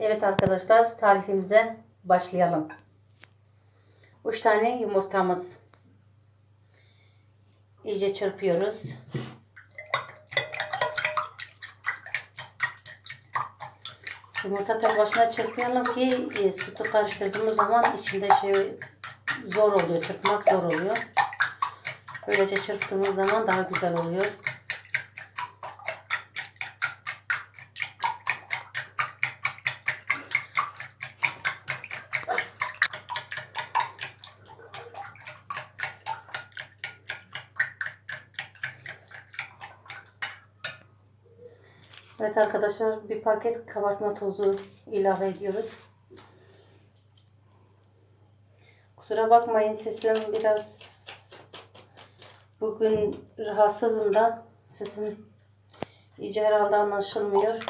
Evet arkadaşlar tarifimize başlayalım. 3 tane yumurtamız. İyice çırpıyoruz. Yumurta tek başına çırpmayalım ki e, sütü karıştırdığımız zaman içinde şey zor oluyor. Çırpmak zor oluyor. Böylece çırptığımız zaman daha güzel oluyor. Evet arkadaşlar bir paket kabartma tozu ilave ediyoruz. Kusura bakmayın sesim biraz bugün rahatsızım da sesim iyice herhalde anlaşılmıyor.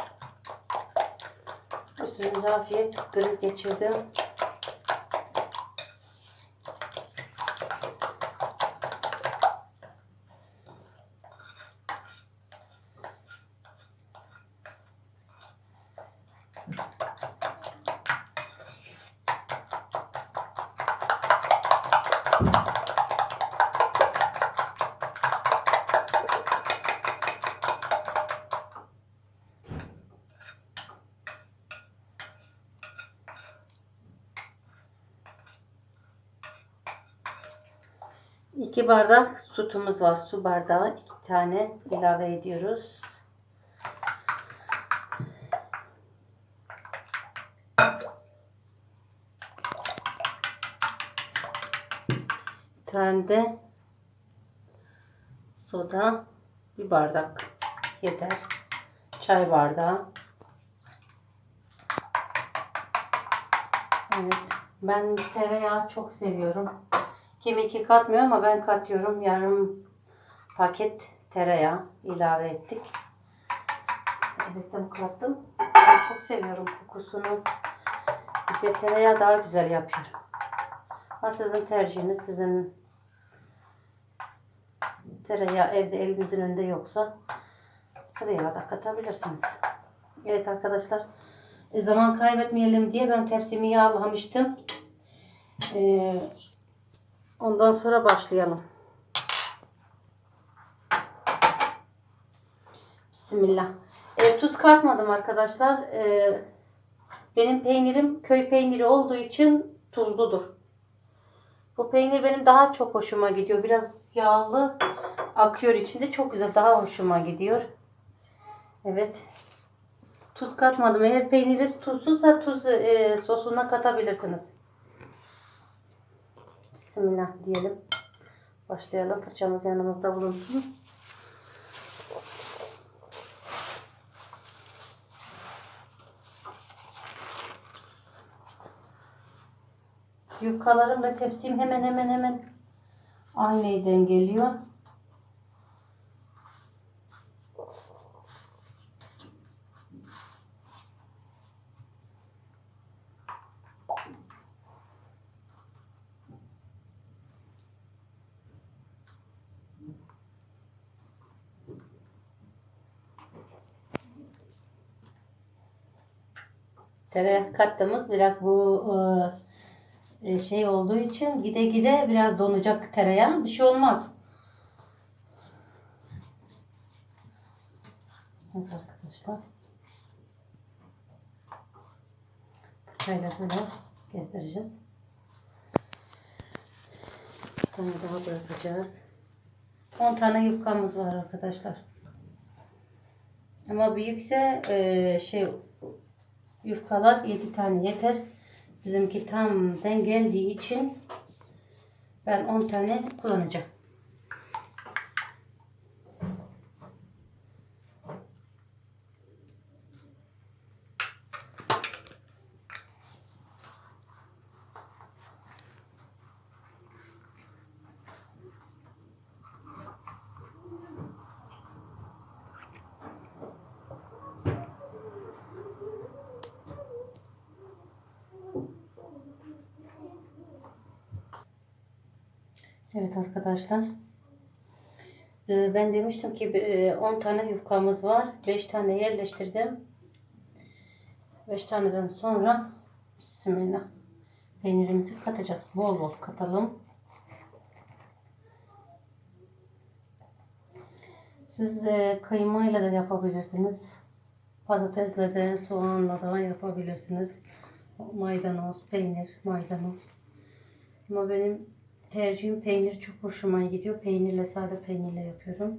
Üstünüze afiyet grip geçirdim. İki bardak sütümüz var. Su bardağı iki tane ilave ediyoruz. Bir tane de soda bir bardak yeter. Çay bardağı. Evet. Ben tereyağı çok seviyorum. Kimi ki katmıyor ama ben katıyorum. Yarım paket tereyağı ilave ettik. De kattım. Ben çok seviyorum kokusunu. Bir de tereyağı daha güzel yapıyor. Ama sizin tercihiniz sizin tereyağı evde elinizin önünde yoksa sıvı yağ da katabilirsiniz. Evet arkadaşlar e, zaman kaybetmeyelim diye ben tepsimi yağlamıştım. Ee, Ondan sonra başlayalım. Bismillah. E, tuz katmadım arkadaşlar. E, benim peynirim köy peyniri olduğu için tuzludur. Bu peynir benim daha çok hoşuma gidiyor. Biraz yağlı akıyor içinde. Çok güzel. Daha hoşuma gidiyor. Evet. Tuz katmadım. Eğer peyniriniz tuzsuzsa tuz e, sosuna katabilirsiniz. Bismillah diyelim. Başlayalım. Fırçamız yanımızda bulunsun. Yufkalarım ve tepsim hemen hemen hemen aynı dengeliyor. Tere kattığımız biraz bu e, şey olduğu için gide gide biraz donacak tereyağı. Bir şey olmaz. Evet arkadaşlar. Şöyle böyle gezdireceğiz. Bir tane daha bırakacağız. 10 tane yufkamız var arkadaşlar. Ama büyükse e, şey yufkalar 7 tane yeter. Bizimki tam den geldiği için ben 10 tane kullanacağım. Evet arkadaşlar. Ee, Ben demiştim ki e, 10 tane yufkamız var. 5 tane yerleştirdim. 5 taneden sonra bismillah peynirimizi katacağız. Bol bol katalım. Siz de kıymayla da yapabilirsiniz. Patatesle de soğanla da yapabilirsiniz. Maydanoz, peynir, maydanoz. Ama benim tercihim peynir çok hoşuma gidiyor. Peynirle sade peynirle yapıyorum.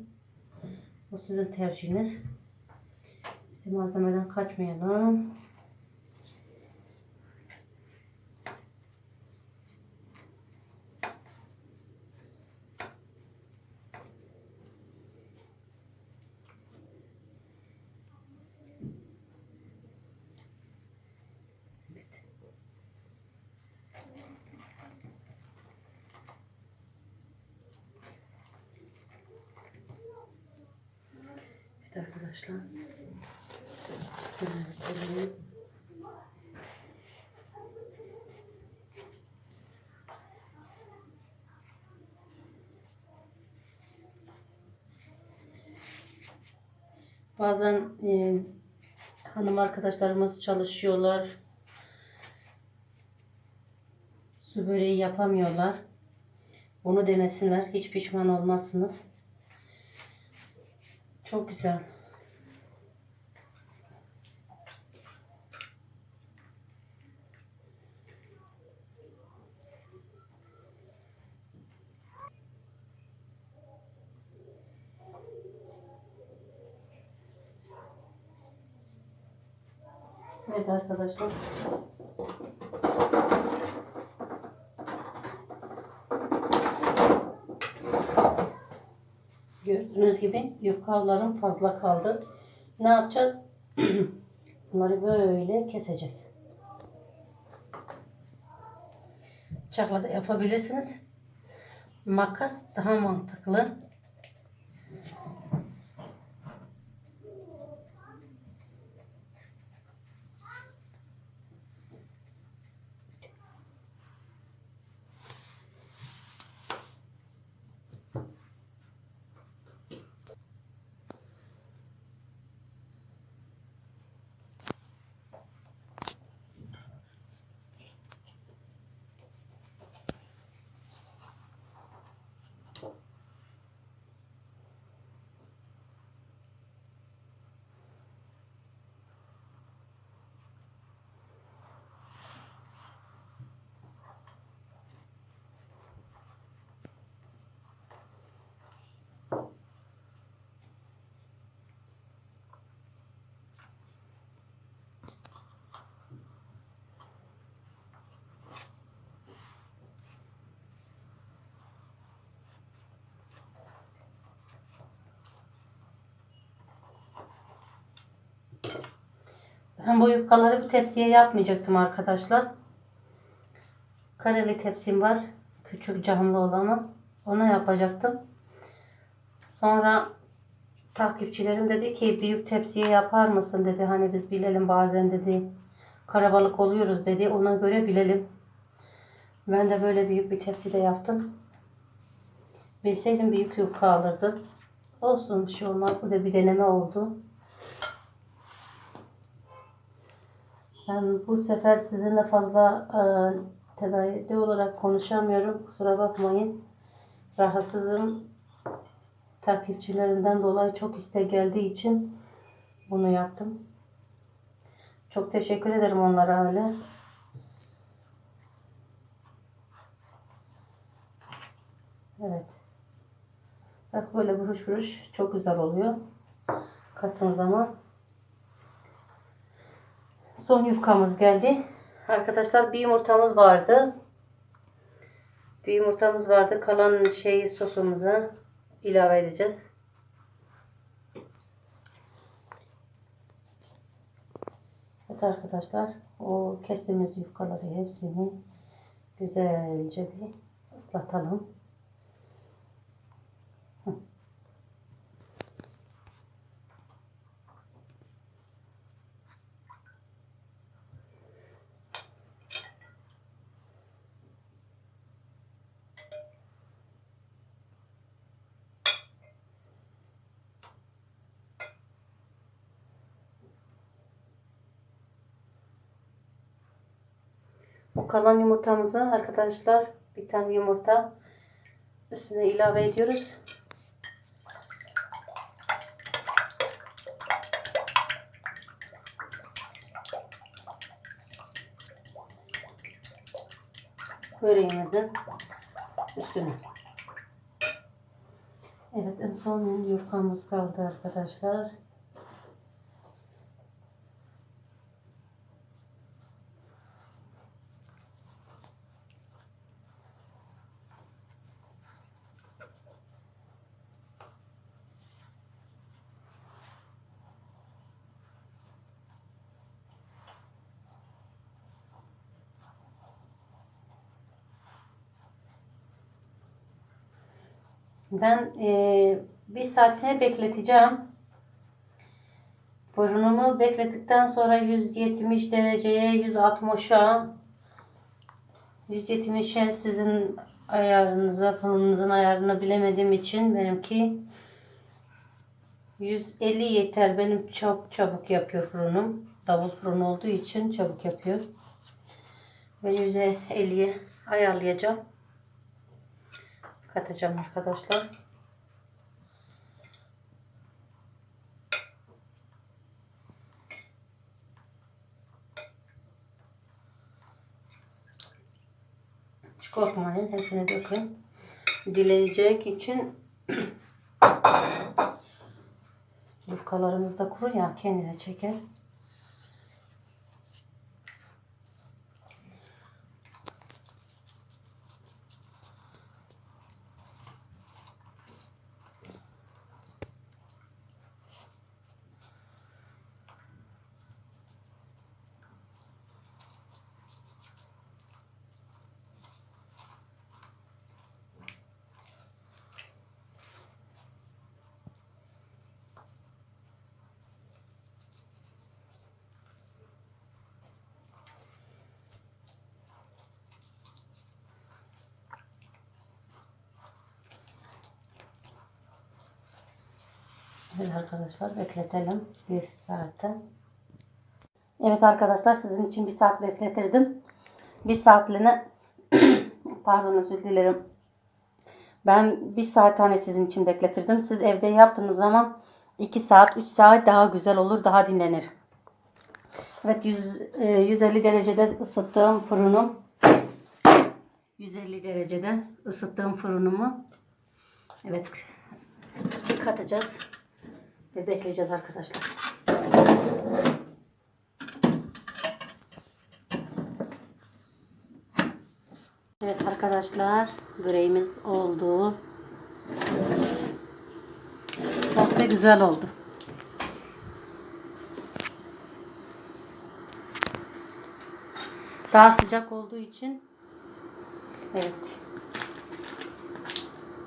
O sizin tercihiniz. Malzemeden kaçmayalım. Evet. Evet arkadaşlar. Üstüne örtelim. Bazen e, hanım arkadaşlarımız çalışıyorlar. Su böreği yapamıyorlar. Bunu denesinler. Hiç pişman olmazsınız. Çok güzel. Evet arkadaşlar. Gördüğünüz gibi yufkalarım fazla kaldı. Ne yapacağız? Bunları böyle keseceğiz. Bıçakla da yapabilirsiniz. Makas daha mantıklı. Ben bu yufkaları bir tepsiye yapmayacaktım arkadaşlar. Kareli tepsim var. Küçük camlı olanı. Ona yapacaktım. Sonra takipçilerim dedi ki büyük tepsiye yapar mısın dedi. Hani biz bilelim bazen dedi. Karabalık oluyoruz dedi. Ona göre bilelim. Ben de böyle büyük bir tepside yaptım. Bilseydim büyük yufka alırdım. Olsun bir şey olmaz. Bu da bir deneme oldu. Ben bu sefer sizinle fazla e, tedavide olarak konuşamıyorum. Kusura bakmayın. Rahatsızım. Takipçilerimden dolayı çok istek geldiği için bunu yaptım. Çok teşekkür ederim onlara öyle. Evet. Bak böyle buruş buruş çok güzel oluyor. Katın zaman. Son yufkamız geldi. Arkadaşlar bir yumurtamız vardı. Bir yumurtamız vardı. Kalan şeyi sosumuza ilave edeceğiz. Evet arkadaşlar o kestiğimiz yufkaları hepsini güzelce bir ıslatalım. Bu kalan yumurtamızı arkadaşlar bir tane yumurta üstüne ilave ediyoruz. Böreğimizin üstüne. Evet en son yufkamız kaldı arkadaşlar. Ben eee, bir saate bekleteceğim. Fırınımı beklettikten sonra 170 dereceye 160'a 170'e sizin ayarınıza fırınınızın ayarını bilemediğim için benimki 150 yeter. Benim çok çabuk yapıyor fırınım. Davul fırın olduğu için çabuk yapıyor. Ve 150'ye ayarlayacağım. Katacağım arkadaşlar. Hiç korkmayın. Hepsini dökün. Dileyecek için yufkalarımız da kuru ya kendine çeker. Evet arkadaşlar bekletelim bir saate. Evet arkadaşlar sizin için bir saat bekletirdim. Bir saatliğine pardon özür dilerim. Ben bir saat tane sizin için bekletirdim. Siz evde yaptığınız zaman 2 saat 3 saat daha güzel olur daha dinlenir. Evet 100, e, 150 derecede ısıttığım fırınım 150 derecede ısıttığım fırınımı evet katacağız ve bekleyeceğiz arkadaşlar. Evet arkadaşlar böreğimiz oldu. Çok da güzel oldu. Daha sıcak olduğu için evet.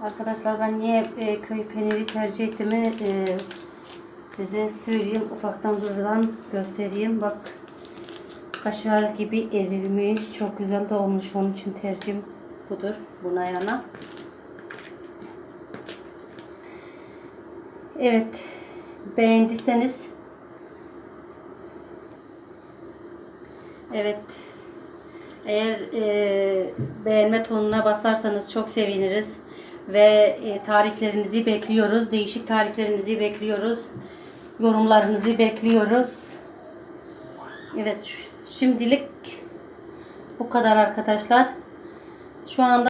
Arkadaşlar ben niye e, köy peyniri tercih ettiğimi e, size söyleyeyim. Ufaktan buradan göstereyim. Bak kaşar gibi erilmiş. Çok güzel de olmuş. Onun için tercihim budur. Buna yana. Evet. Beğendiyseniz Evet. Eğer e, beğenme tonuna basarsanız çok seviniriz. Ve e, tariflerinizi bekliyoruz. Değişik tariflerinizi bekliyoruz. Yorumlarınızı bekliyoruz. Evet. Şimdilik bu kadar arkadaşlar. Şu anda